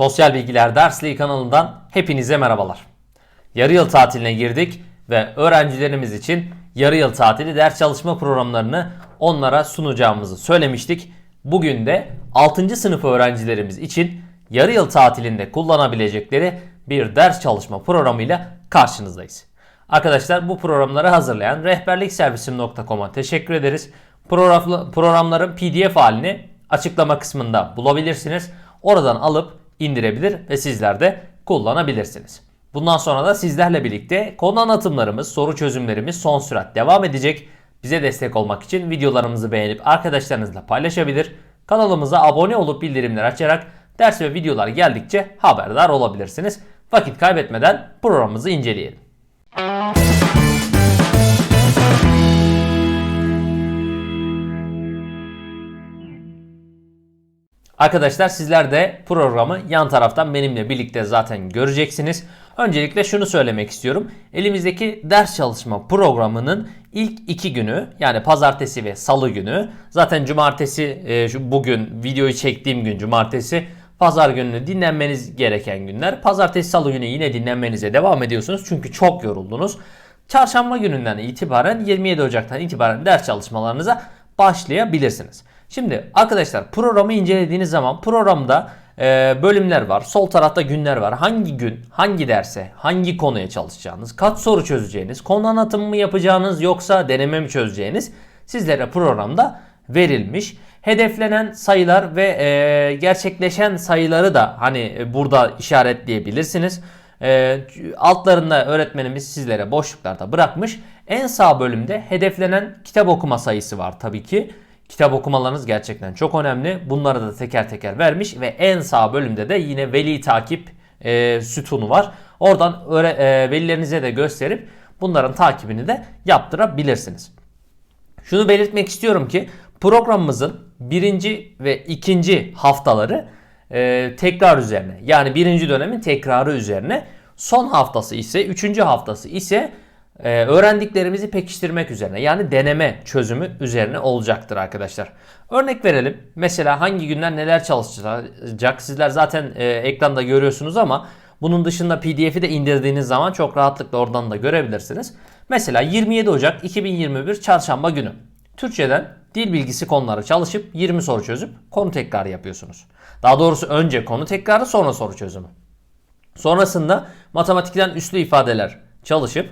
Sosyal Bilgiler Dersliği kanalından hepinize merhabalar. Yarı yıl tatiline girdik ve öğrencilerimiz için yarı yıl tatili ders çalışma programlarını onlara sunacağımızı söylemiştik. Bugün de 6. sınıf öğrencilerimiz için yarı yıl tatilinde kullanabilecekleri bir ders çalışma programıyla karşınızdayız. Arkadaşlar bu programları hazırlayan rehberlikservisim.com'a teşekkür ederiz. Program- Programların PDF halini açıklama kısmında bulabilirsiniz. Oradan alıp indirebilir ve sizler de kullanabilirsiniz. Bundan sonra da sizlerle birlikte konu anlatımlarımız, soru çözümlerimiz son sürat devam edecek. Bize destek olmak için videolarımızı beğenip arkadaşlarınızla paylaşabilir. Kanalımıza abone olup bildirimleri açarak ders ve videolar geldikçe haberdar olabilirsiniz. Vakit kaybetmeden programımızı inceleyelim. Arkadaşlar sizler de programı yan taraftan benimle birlikte zaten göreceksiniz. Öncelikle şunu söylemek istiyorum. Elimizdeki ders çalışma programının ilk iki günü yani pazartesi ve salı günü zaten cumartesi e, bugün videoyu çektiğim gün cumartesi Pazar gününü dinlenmeniz gereken günler. Pazartesi salı günü yine dinlenmenize devam ediyorsunuz çünkü çok yoruldunuz. Çarşamba gününden itibaren 27 Ocak'tan itibaren ders çalışmalarınıza başlayabilirsiniz. Şimdi arkadaşlar programı incelediğiniz zaman programda e, bölümler var. Sol tarafta günler var. Hangi gün, hangi derse, hangi konuya çalışacağınız, kaç soru çözeceğiniz, konu anlatımı mı yapacağınız yoksa deneme mi çözeceğiniz sizlere programda verilmiş. Hedeflenen sayılar ve e, gerçekleşen sayıları da hani e, burada işaretleyebilirsiniz. E, altlarında öğretmenimiz sizlere boşluklarda bırakmış. En sağ bölümde hedeflenen kitap okuma sayısı var tabii ki. Kitap okumalarınız gerçekten çok önemli. Bunları da teker teker vermiş ve en sağ bölümde de yine veli takip e, sütunu var. Oradan öğre, e, velilerinize de gösterip bunların takibini de yaptırabilirsiniz. Şunu belirtmek istiyorum ki programımızın birinci ve ikinci haftaları e, tekrar üzerine yani birinci dönemin tekrarı üzerine son haftası ise üçüncü haftası ise e, öğrendiklerimizi pekiştirmek üzerine yani deneme çözümü üzerine olacaktır arkadaşlar. Örnek verelim mesela hangi günler neler çalışacak sizler zaten e, ekranda görüyorsunuz ama bunun dışında pdf'i de indirdiğiniz zaman çok rahatlıkla oradan da görebilirsiniz. Mesela 27 Ocak 2021 çarşamba günü. Türkçeden dil bilgisi konuları çalışıp 20 soru çözüp konu tekrarı yapıyorsunuz. Daha doğrusu önce konu tekrarı sonra soru çözümü. Sonrasında matematikten üslü ifadeler çalışıp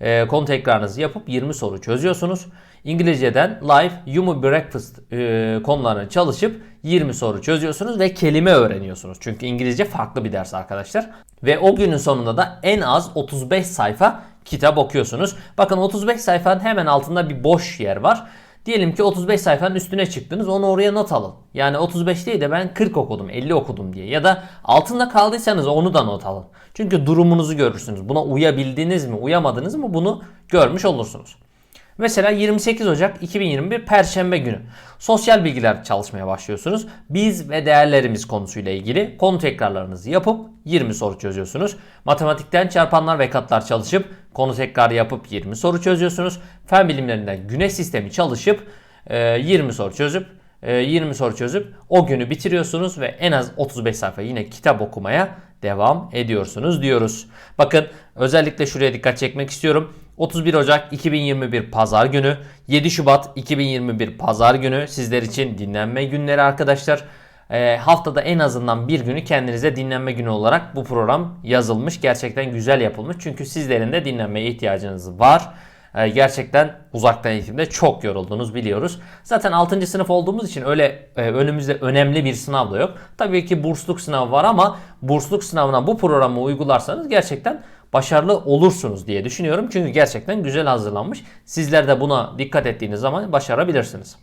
e, konu tekrarınızı yapıp 20 soru çözüyorsunuz. İngilizceden you mu breakfast e, konularını çalışıp 20 soru çözüyorsunuz ve kelime öğreniyorsunuz. Çünkü İngilizce farklı bir ders arkadaşlar. Ve o günün sonunda da en az 35 sayfa kitap okuyorsunuz. Bakın 35 sayfanın hemen altında bir boş yer var. Diyelim ki 35 sayfanın üstüne çıktınız onu oraya not alın. Yani 35 değil de ben 40 okudum 50 okudum diye. Ya da altında kaldıysanız onu da not alın. Çünkü durumunuzu görürsünüz. Buna uyabildiniz mi uyamadınız mı bunu görmüş olursunuz. Mesela 28 Ocak 2021 Perşembe günü sosyal bilgiler çalışmaya başlıyorsunuz. Biz ve değerlerimiz konusuyla ilgili konu tekrarlarınızı yapıp 20 soru çözüyorsunuz. Matematikten çarpanlar ve katlar çalışıp konu tekrarı yapıp 20 soru çözüyorsunuz. Fen bilimlerinden güneş sistemi çalışıp 20 soru çözüp 20 soru çözüp o günü bitiriyorsunuz ve en az 35 sayfa yine kitap okumaya devam ediyorsunuz diyoruz. Bakın özellikle şuraya dikkat çekmek istiyorum. 31 Ocak 2021 Pazar günü, 7 Şubat 2021 Pazar günü sizler için dinlenme günleri arkadaşlar. E, haftada en azından bir günü kendinize dinlenme günü olarak bu program yazılmış. Gerçekten güzel yapılmış. Çünkü sizlerin de dinlenmeye ihtiyacınız var. E, gerçekten uzaktan eğitimde çok yoruldunuz biliyoruz. Zaten 6. sınıf olduğumuz için öyle e, önümüzde önemli bir sınav da yok. Tabii ki bursluluk sınavı var ama bursluluk sınavına bu programı uygularsanız gerçekten başarılı olursunuz diye düşünüyorum. Çünkü gerçekten güzel hazırlanmış. Sizler de buna dikkat ettiğiniz zaman başarabilirsiniz.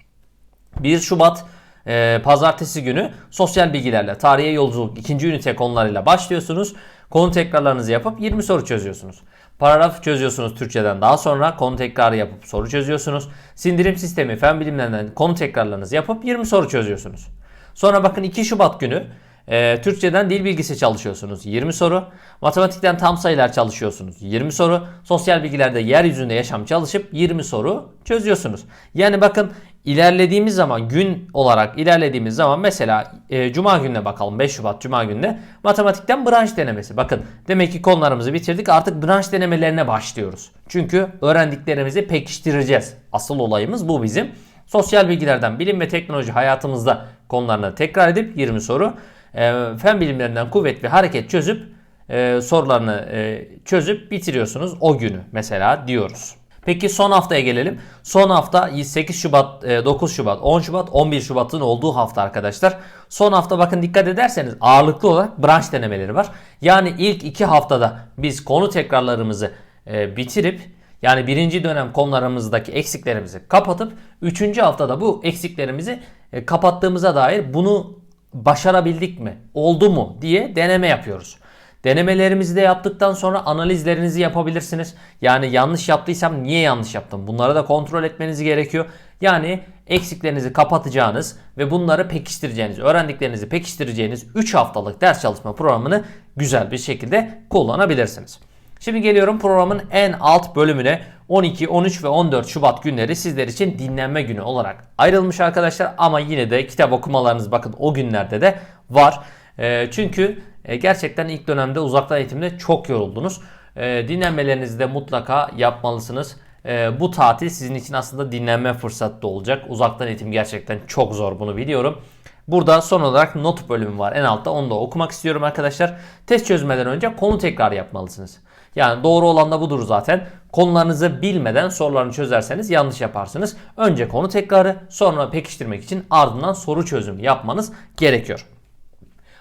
1 Şubat e, pazartesi günü sosyal bilgilerle tarihe yolculuk ikinci ünite konularıyla başlıyorsunuz. Konu tekrarlarınızı yapıp 20 soru çözüyorsunuz. Paragraf çözüyorsunuz Türkçeden daha sonra konu tekrarı yapıp soru çözüyorsunuz. Sindirim sistemi fen bilimlerinden konu tekrarlarınızı yapıp 20 soru çözüyorsunuz. Sonra bakın 2 Şubat günü e, Türkçeden dil bilgisi çalışıyorsunuz 20 soru. Matematikten tam sayılar çalışıyorsunuz 20 soru. Sosyal bilgilerde yeryüzünde yaşam çalışıp 20 soru çözüyorsunuz. Yani bakın ilerlediğimiz zaman gün olarak ilerlediğimiz zaman mesela e, Cuma gününe bakalım 5 Şubat Cuma gününe matematikten branş denemesi. Bakın demek ki konularımızı bitirdik artık branş denemelerine başlıyoruz. Çünkü öğrendiklerimizi pekiştireceğiz. Asıl olayımız bu bizim. Sosyal bilgilerden bilim ve teknoloji hayatımızda konularını tekrar edip 20 soru. E, fen bilimlerinden kuvvet ve hareket çözüp e, sorularını e, çözüp bitiriyorsunuz o günü mesela diyoruz. Peki son haftaya gelelim. Son hafta 8 Şubat, e, 9 Şubat, 10 Şubat, 11 Şubat'ın olduğu hafta arkadaşlar. Son hafta bakın dikkat ederseniz ağırlıklı olarak branş denemeleri var. Yani ilk iki haftada biz konu tekrarlarımızı e, bitirip yani birinci dönem konularımızdaki eksiklerimizi kapatıp üçüncü haftada bu eksiklerimizi e, kapattığımıza dair bunu başarabildik mi, oldu mu diye deneme yapıyoruz. Denemelerimizi de yaptıktan sonra analizlerinizi yapabilirsiniz. Yani yanlış yaptıysam niye yanlış yaptım? Bunları da kontrol etmeniz gerekiyor. Yani eksiklerinizi kapatacağınız ve bunları pekiştireceğiniz, öğrendiklerinizi pekiştireceğiniz 3 haftalık ders çalışma programını güzel bir şekilde kullanabilirsiniz. Şimdi geliyorum programın en alt bölümüne 12, 13 ve 14 Şubat günleri sizler için dinlenme günü olarak ayrılmış arkadaşlar. Ama yine de kitap okumalarınız bakın o günlerde de var. E, çünkü e, gerçekten ilk dönemde uzaktan eğitimde çok yoruldunuz. E, dinlenmelerinizi de mutlaka yapmalısınız. E, bu tatil sizin için aslında dinlenme fırsatı da olacak. Uzaktan eğitim gerçekten çok zor bunu biliyorum. Burada son olarak not bölümü var en altta onu da okumak istiyorum arkadaşlar. Test çözmeden önce konu tekrar yapmalısınız. Yani doğru olan da budur zaten. Konularınızı bilmeden sorularını çözerseniz yanlış yaparsınız. Önce konu tekrarı sonra pekiştirmek için ardından soru çözümü yapmanız gerekiyor.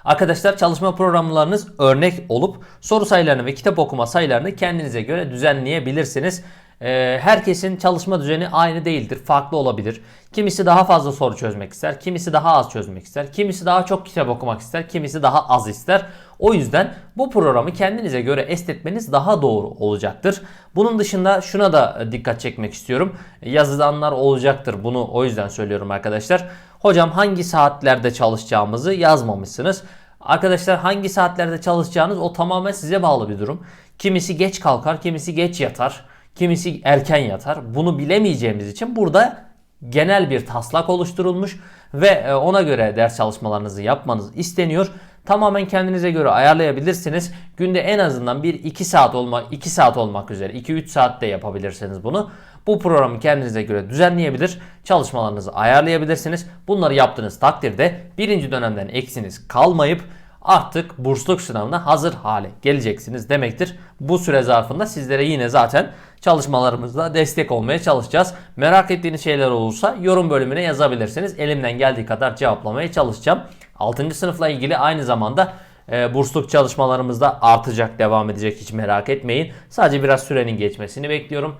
Arkadaşlar çalışma programlarınız örnek olup soru sayılarını ve kitap okuma sayılarını kendinize göre düzenleyebilirsiniz. Ee, herkesin çalışma düzeni aynı değildir. Farklı olabilir. Kimisi daha fazla soru çözmek ister. Kimisi daha az çözmek ister. Kimisi daha çok kitap okumak ister. Kimisi daha az ister. O yüzden bu programı kendinize göre esnetmeniz daha doğru olacaktır. Bunun dışında şuna da dikkat çekmek istiyorum. Yazılanlar olacaktır. Bunu o yüzden söylüyorum arkadaşlar. Hocam hangi saatlerde çalışacağımızı yazmamışsınız. Arkadaşlar hangi saatlerde çalışacağınız o tamamen size bağlı bir durum. Kimisi geç kalkar, kimisi geç yatar, kimisi erken yatar. Bunu bilemeyeceğimiz için burada genel bir taslak oluşturulmuş ve e, ona göre ders çalışmalarınızı yapmanız isteniyor. Tamamen kendinize göre ayarlayabilirsiniz. Günde en azından 1-2 saat olmak 2 saat olmak üzere 2-3 saatte yapabilirsiniz bunu. Bu programı kendinize göre düzenleyebilir, çalışmalarınızı ayarlayabilirsiniz. Bunları yaptığınız takdirde birinci dönemden eksiniz kalmayıp artık bursluluk sınavına hazır hale geleceksiniz demektir. Bu süre zarfında sizlere yine zaten çalışmalarımızda destek olmaya çalışacağız. Merak ettiğiniz şeyler olursa yorum bölümüne yazabilirsiniz. Elimden geldiği kadar cevaplamaya çalışacağım. 6. sınıfla ilgili aynı zamanda e, bursluluk çalışmalarımız da artacak, devam edecek hiç merak etmeyin. Sadece biraz sürenin geçmesini bekliyorum.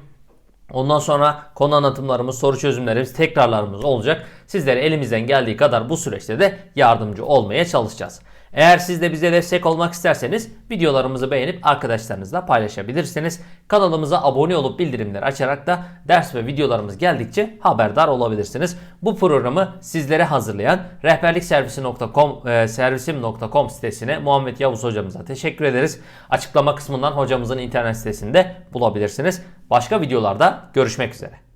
Ondan sonra konu anlatımlarımız, soru çözümlerimiz, tekrarlarımız olacak. Sizlere elimizden geldiği kadar bu süreçte de yardımcı olmaya çalışacağız. Eğer siz de bize destek olmak isterseniz videolarımızı beğenip arkadaşlarınızla paylaşabilirsiniz. Kanalımıza abone olup bildirimleri açarak da ders ve videolarımız geldikçe haberdar olabilirsiniz. Bu programı sizlere hazırlayan rehberlikservisi.com e, servisim.com sitesine Muhammed Yavuz hocamıza teşekkür ederiz. Açıklama kısmından hocamızın internet sitesinde bulabilirsiniz. Başka videolarda görüşmek üzere.